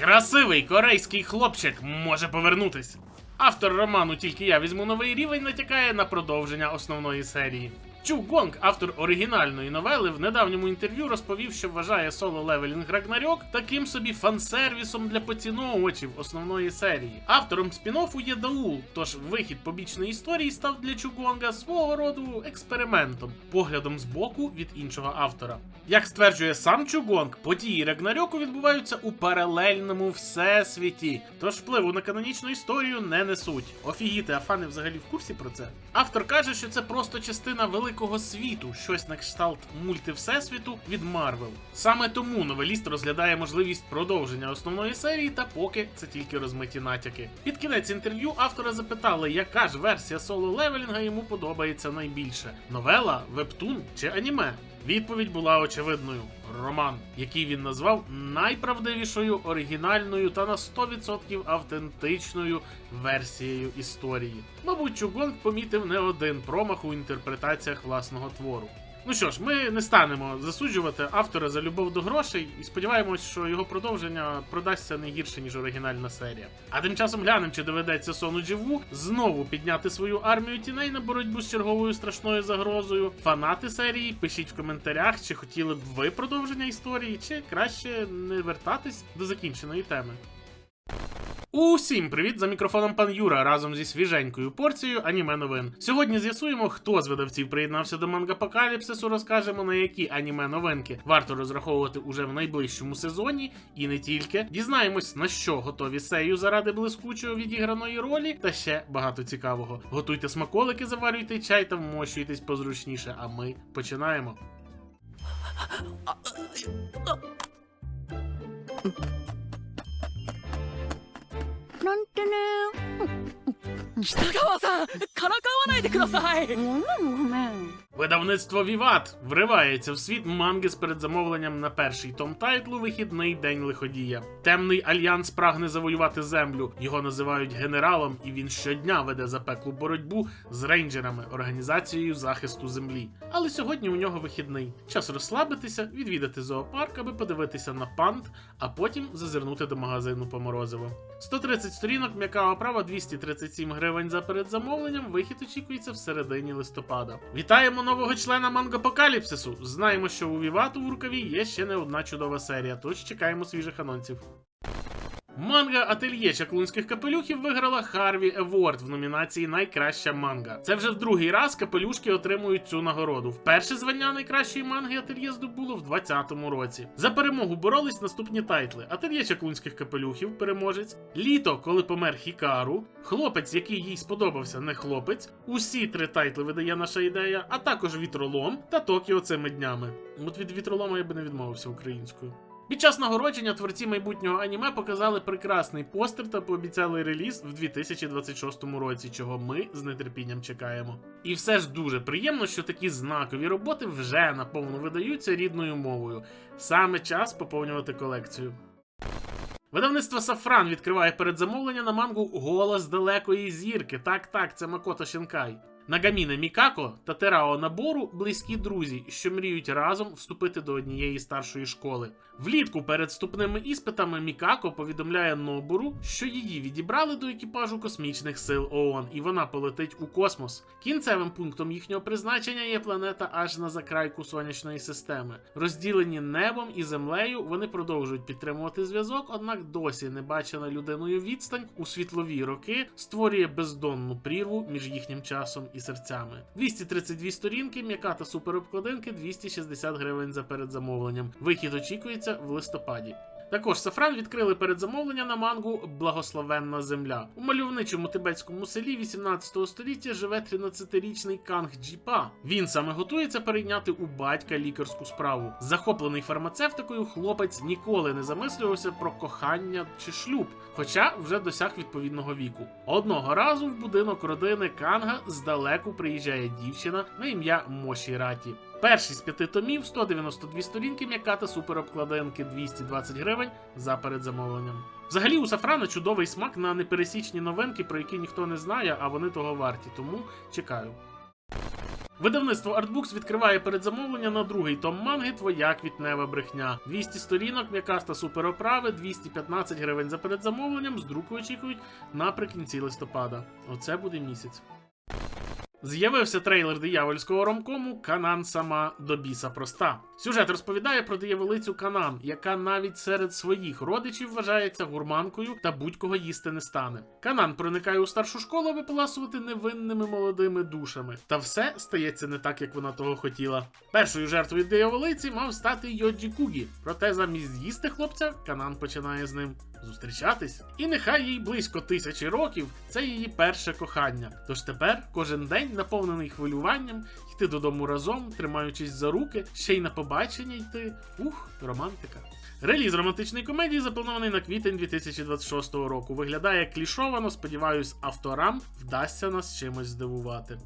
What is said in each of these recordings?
Красивий корейський хлопчик може повернутись. Автор роману Тільки я візьму новий рівень натякає на продовження основної серії. Чу Гонг, автор оригінальної новели, в недавньому інтерв'ю розповів, що вважає соло левелінг Рагнарьок таким собі фансервісом для поціновувачів основної серії. Автором спін-оффу є Даул, тож вихід побічної історії став для Чугонга свого роду експериментом, поглядом з боку від іншого автора. Як стверджує сам Чугонг, події Рагнарьоку відбуваються у паралельному всесвіті, тож впливу на канонічну історію не несуть. Офігіти, а фани взагалі в курсі про це. Автор каже, що це просто частина великого світу, щось на кшталт мульти всесвіту від Марвел. Саме тому новеліст розглядає можливість продовження основної серії, та поки це тільки розмиті натяки. Під кінець інтерв'ю автора запитали, яка ж версія соло левелінга йому подобається найбільше: новела, вебтун чи аніме. Відповідь була очевидною: роман, який він назвав найправдивішою, оригінальною та на 100% автентичною версією історії. Мабуть, Чугонг помітив не один промах у інтерпретаціях власного твору. Ну що ж, ми не станемо засуджувати автора за любов до грошей і сподіваємось, що його продовження продасться не гірше, ніж оригінальна серія. А тим часом глянемо, чи доведеться Сону Дживу знову підняти свою армію тіней на боротьбу з черговою страшною загрозою. Фанати серії, пишіть в коментарях, чи хотіли б ви продовження історії, чи краще не вертатись до закінченої теми. Усім привіт за мікрофоном пан Юра разом зі свіженькою порцією аніме новин. Сьогодні з'ясуємо, хто з видавців приєднався до мангапокаліпсису, розкажемо на які аніме новинки варто розраховувати уже в найближчому сезоні, і не тільки. Дізнаємось, на що готові сею заради блискучого відіграної ролі, та ще багато цікавого. Готуйте смаколики, заварюйте чай та вмощуйтесь позручніше. А ми починаємо. なんてね。北川さんからかわないでくださいごめんごめん Видавництво Віват вривається в світ манги з передзамовленням на перший том тайтлу Вихідний день лиходія. Темний альянс прагне завоювати землю. Його називають генералом, і він щодня веде запеклу боротьбу з рейнджерами, організацією захисту землі. Але сьогодні у нього вихідний. Час розслабитися, відвідати зоопарк, аби подивитися на панд, а потім зазирнути до магазину по морозиво. 130 сторінок, м'яка оправа 237 гривень за передзамовленням. Вихід очікується в середині листопада. Вітаємо нового члена мангапокаліпсису. Знаємо, що у Вівату в рукаві є ще не одна чудова серія, тож чекаємо свіжих анонсів. Манга Ательє чаклунських капелюхів виграла Харві Еворд в номінації Найкраща манга. Це вже в другий раз капелюшки отримують цю нагороду. Вперше звання найкращої манги Ательє здобуло в 2020 році. За перемогу боролись наступні тайтли: Ательє чаклунських капелюхів, переможець, Літо, коли помер Хікару, хлопець, який їй сподобався, не хлопець. Усі три тайтли видає наша ідея, а також вітролом та Токіо цими днями. От від вітролома я би не відмовився українською. Під час нагородження творці майбутнього аніме показали прекрасний постер та пообіцяли реліз в 2026 році, чого ми з нетерпінням чекаємо. І все ж дуже приємно, що такі знакові роботи вже наповну видаються рідною мовою. Саме час поповнювати колекцію. Видавництво Сафран відкриває передзамовлення на мангу Голос далекої зірки. Так, так, це Макото Шінкай. Нагаміне Мікако та Терао Набору близькі друзі, що мріють разом вступити до однієї старшої школи. Влітку перед вступними іспитами Мікако повідомляє Нобуру, що її відібрали до екіпажу космічних сил ООН, і вона полетить у космос. Кінцевим пунктом їхнього призначення є планета аж на закрайку сонячної системи. Розділені небом і землею, вони продовжують підтримувати зв'язок, однак досі не бачена людиною відстань у світлові роки створює бездонну прірву між їхнім часом і серцями. 232 сторінки, м'яка та суперобкладинки 260 гривень за передзамовленням. Вихід очікується в листопаді. Також Сафран відкрили передзамовлення на мангу Благословенна земля. У мальовничому тибетському селі 18 століття живе 13-річний Канг Джіпа. Він саме готується перейняти у батька лікарську справу. Захоплений фармацевтикою, хлопець ніколи не замислювався про кохання чи шлюб, хоча вже досяг відповідного віку. Одного разу в будинок родини Канга здалеку приїжджає дівчина на ім'я Моші Раті. Перший з п'яти томів 192 сторінки, м'яка та суперобкладинки 220 гривень за передзамовленням. Взагалі у Сафрана чудовий смак на непересічні новинки, про які ніхто не знає, а вони того варті, тому чекаю. Видавництво Artbooks відкриває передзамовлення на другий том манги Твоя квітнева брехня. 200 сторінок, м'якаста супероправи, 215 гривень за передзамовленням. З друку очікують наприкінці листопада. Оце буде місяць. З'явився трейлер диявольського ромкому Канан сама до біса проста. Сюжет розповідає про дияволицю Канан, яка навіть серед своїх родичів вважається гурманкою та будь-кого їсти не стане. Канан проникає у старшу школу випиласувати невинними молодими душами. Та все стається не так, як вона того хотіла. Першою жертвою дияволиці мав стати Йоджі Кугі, проте замість з'їсти хлопця, Канан починає з ним зустрічатись. І нехай їй близько тисячі років це її перше кохання. Тож тепер кожен день наповнений хвилюванням, йти додому разом, тримаючись за руки, ще й на побачення йти. Ух, романтика. Реліз романтичної комедії запланований на квітень 2026 року. Виглядає клішовано, сподіваюсь, авторам вдасться нас чимось здивувати.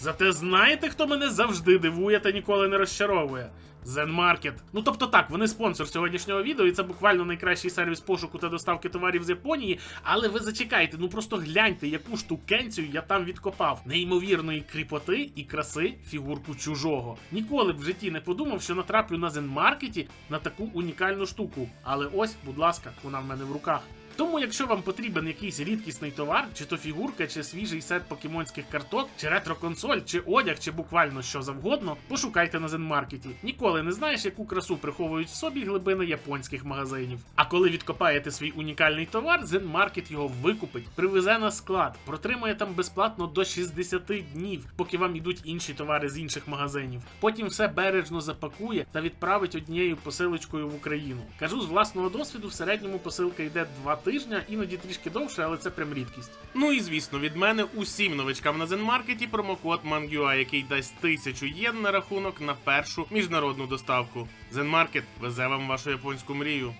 Зате знаєте, хто мене завжди дивує та ніколи не розчаровує? Market. Ну тобто так, вони спонсор сьогоднішнього відео, і це буквально найкращий сервіс пошуку та доставки товарів з Японії. Але ви зачекайте, ну просто гляньте, яку штукенцію я там відкопав. Неймовірної кріпоти і краси фігурку чужого. Ніколи б в житті не подумав, що натраплю на Market на таку унікальну штуку. Але ось, будь ласка, вона в мене в руках. Тому, якщо вам потрібен якийсь рідкісний товар, чи то фігурка, чи свіжий сет покемонських карток, чи ретро-консоль, чи одяг, чи буквально що завгодно, пошукайте на Зенмаркеті. Ніколи не знаєш, яку красу приховують в собі глибини японських магазинів. А коли відкопаєте свій унікальний товар, Зенмаркет його викупить, привезе на склад, протримає там безплатно до 60 днів, поки вам йдуть інші товари з інших магазинів. Потім все бережно запакує та відправить однією посилочкою в Україну. Кажу з власного досвіду, в середньому посилка йде 2 тижня, іноді трішки довше, але це прям рідкість. Ну і звісно, від мене усім новичкам на Зенмаркеті промокод MANGUA, який дасть тисячу єн на рахунок на першу міжнародну доставку. Зенмаркет везе вам вашу японську мрію.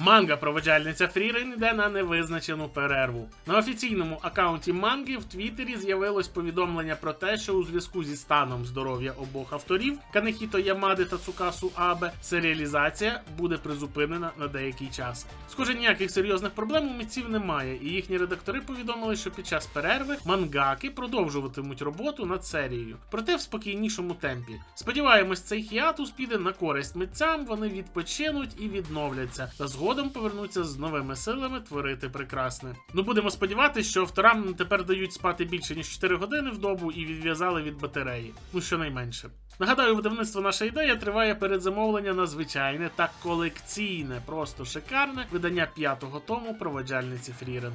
Манга проводжальниця Фрірин йде на невизначену перерву. На офіційному акаунті манги в Твіттері з'явилось повідомлення про те, що у зв'язку зі станом здоров'я обох авторів Канехіто Ямади та Цукасу Абе серіалізація буде призупинена на деякий час. Схоже, ніяких серйозних проблем у митців немає, і їхні редактори повідомили, що під час перерви мангаки продовжуватимуть роботу над серією, проте в спокійнішому темпі. Сподіваємось, цей хіатус піде на користь митцям, вони відпочинуть і відновляться, та згодом повернуться з новими силами творити прекрасне. Ну будемо сподіватися, що авторам тепер дають спати більше ніж 4 години в добу і відв'язали від батареї. Ну щонайменше. Нагадаю, видавництво наша ідея триває передзамовлення на звичайне та колекційне, просто шикарне видання п'ятого тому проводжальниці Фрірен.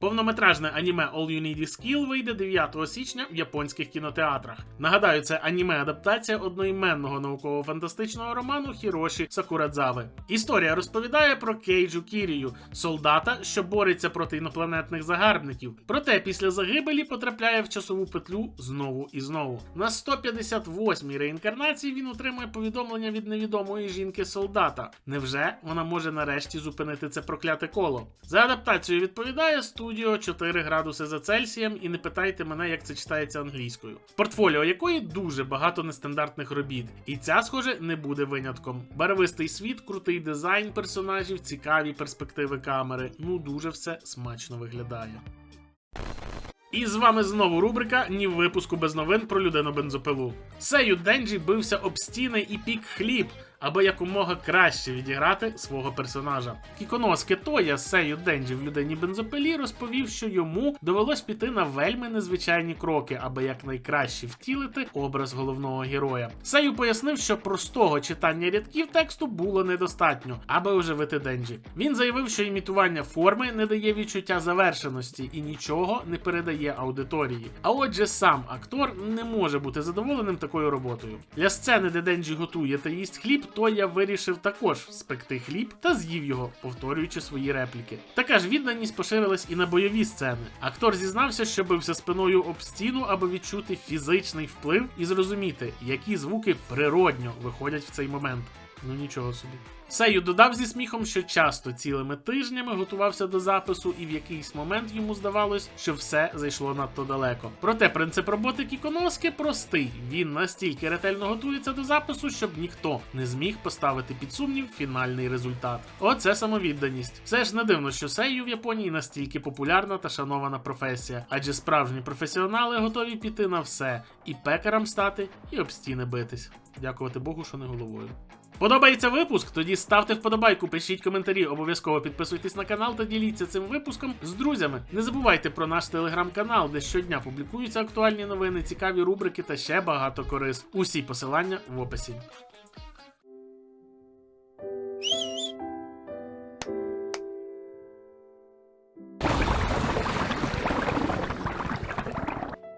Повнометражне аніме All You Need Is Kill вийде 9 січня в японських кінотеатрах. Нагадаю, це аніме-адаптація одноіменного науково-фантастичного роману Хіроші Сакурадзави. Історія розповідає про Кейджу Кірію, солдата, що бореться проти інопланетних загарбників. Проте після загибелі потрапляє в часову петлю знову і знову. На 158-й реінкарнації він отримує повідомлення від невідомої жінки солдата. Невже вона може нарешті зупинити це прокляте коло? За адаптацію відповідає студіо 4 градуси за Цельсієм, і не питайте мене, як це читається англійською. Портфоліо якої дуже багато нестандартних робіт, і ця, схоже, не буде винятком. Барвистий світ, крутий дизайн персонажів, цікаві перспективи камери. Ну дуже все смачно виглядає. І з вами знову рубрика Ні випуску без новин про людину бензопилу. Сею Денджі бився об стіни і пік хліб, аби якомога краще відіграти свого персонажа. Кіконоске Тоя Сею Денджі в людині бензопилі розповів, що йому довелось піти на вельми незвичайні кроки, аби якнайкраще втілити образ головного героя. Сею пояснив, що простого читання рядків тексту було недостатньо, аби оживити Денджі. Він заявив, що імітування форми не дає відчуття завершеності і нічого не передає аудиторії. А отже, сам актор не може бути задоволеним такою роботою. Для сцени, де Денджі готує та їсть хліб, то я вирішив також спекти хліб та з'їв його, повторюючи свої репліки. Така ж відданість поширилась і на бойові сцени. Актор зізнався, що бився спиною об стіну, аби відчути фізичний вплив і зрозуміти, які звуки природньо виходять в цей момент. Ну нічого собі. Сею додав зі сміхом, що часто цілими тижнями готувався до запису, і в якийсь момент йому здавалось, що все зайшло надто далеко. Проте принцип роботи Кіконоски простий. Він настільки ретельно готується до запису, щоб ніхто не зміг поставити під сумнів фінальний результат. Оце самовідданість. Все ж не дивно, що сею в Японії настільки популярна та шанована професія, адже справжні професіонали готові піти на все і пекарам стати, і об стіни битись. Дякувати Богу, що не головою. Подобається випуск? Тоді ставте вподобайку, пишіть коментарі, обов'язково підписуйтесь на канал та діліться цим випуском з друзями. Не забувайте про наш телеграм-канал, де щодня публікуються актуальні новини, цікаві рубрики та ще багато корис. Усі посилання в описі.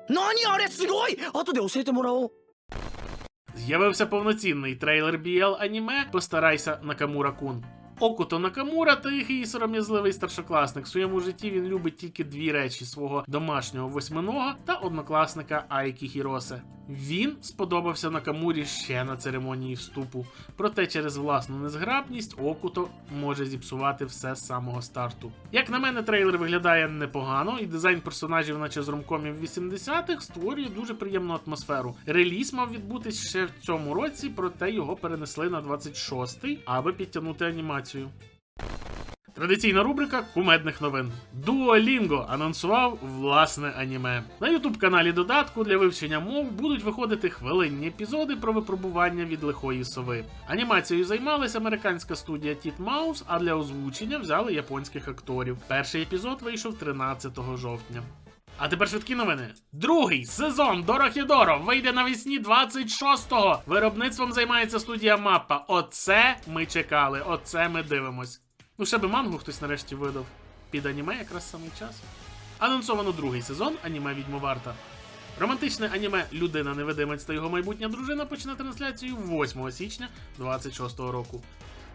Нані, аре, сгой! Ато де освіти. З'явився повноцінний трейлер BL аніме Постарайся Накамура Кун. Окуто Накамура тихий і сором'язливий старшокласник. В своєму житті він любить тільки дві речі: свого домашнього восьминога та однокласника Айкі Хіросе. Він сподобався Накамурі ще на церемонії вступу. Проте через власну незграбність Окуто може зіпсувати все з самого старту. Як на мене, трейлер виглядає непогано, і дизайн персонажів, наче з ромкомів 80-х, створює дуже приємну атмосферу. Реліз мав відбутись ще в цьому році, проте його перенесли на 26-й, аби підтягнути анімацію. Традиційна рубрика кумедних новин. Duolingo анонсував власне аніме. На ютуб каналі додатку для вивчення мов будуть виходити хвилинні епізоди про випробування від лихої сови. Анімацією займалась американська студія Titmouse, а для озвучення взяли японських акторів. Перший епізод вийшов 13 жовтня. А тепер швидкі новини. Другий сезон Дорохідоро вийде навесні 26-го. Виробництвом займається студія Маппа. Оце ми чекали, оце ми дивимось. Ну, ще би мангу хтось нарешті видав. Під аніме якраз самий час. Анонсовано другий сезон аніме Відьмоварта. Романтичне аніме Людина невидимець та його майбутня дружина почне трансляцію 8 січня 26-го року.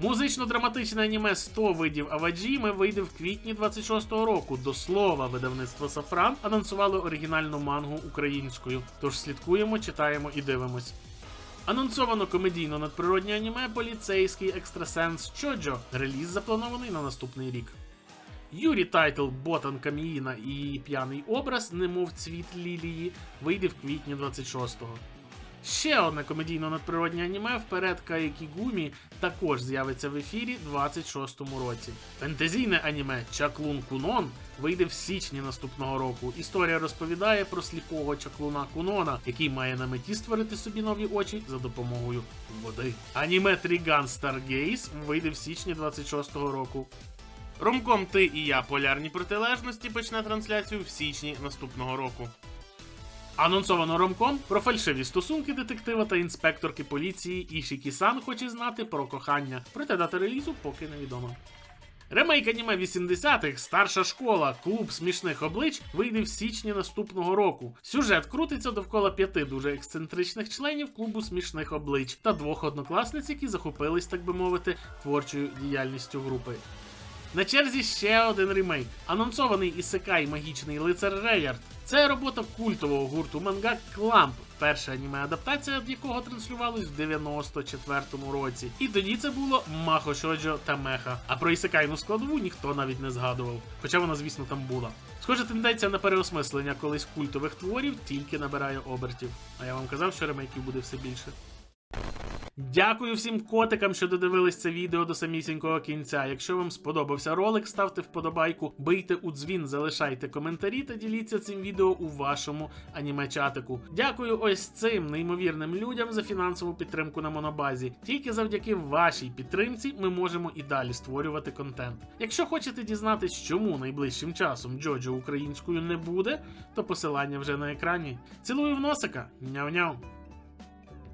Музично-драматичне аніме 100 видів Аваджіми вийде в квітні 26-го року. До слова, видавництво Сафран анонсувало оригінальну мангу українською. Тож слідкуємо, читаємо і дивимось. Анонсовано комедійно надприроднє аніме Поліцейський екстрасенс Чоджо. Реліз запланований на наступний рік. Юрі тайтл Ботан Каміїна і її п'яний образ, немов цвіт лілії, вийде в квітні 26-го. Ще одне комедійно надприроднє аніме вперед Каекігумі також з'явиться в ефірі 26-му році. Фентезійне аніме Чаклун Кунон вийде в січні наступного року. Історія розповідає про сліпого чаклуна Кунона, який має на меті створити собі нові очі за допомогою води. Аніме Тріган Старгейс вийде в січні 26-го року. Ромком Ти і я полярні протилежності почне трансляцію в січні наступного року. Анонсовано ромком про фальшиві стосунки детектива та інспекторки поліції Ішікі Сан хоче знати про кохання, проте дата релізу поки невідома. Ремейк аніме 80-х Старша школа Клуб смішних облич вийде в січні наступного року. Сюжет крутиться довкола п'яти дуже ексцентричних членів клубу смішних облич та двох однокласниць, які захопились, так би мовити, творчою діяльністю групи. На черзі ще один ремейк. Анонсований ісекай магічний лицар Рейард. Це робота культового гурту манга Кламп, перша аніме адаптація якого транслювалась в 94-му році. І тоді це було Махо Шоджо та Меха. А про ісекайну складову ніхто навіть не згадував. Хоча вона, звісно, там була. Схожа тенденція на переосмислення колись культових творів тільки набирає обертів. А я вам казав, що ремейків буде все більше. Дякую всім котикам, що додивились це відео до самісінького кінця. Якщо вам сподобався ролик, ставте вподобайку, бийте у дзвін, залишайте коментарі та діліться цим відео у вашому аніме-чатику. Дякую ось цим неймовірним людям за фінансову підтримку на монобазі. Тільки завдяки вашій підтримці ми можемо і далі створювати контент. Якщо хочете дізнатись, чому найближчим часом Джоджо українською не буде, то посилання вже на екрані. Цілую в носика, няв-няв.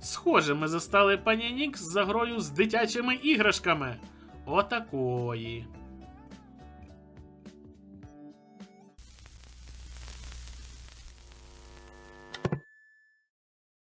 Схоже, ми застали пані Нікс за грою з дитячими іграшками. Отакої.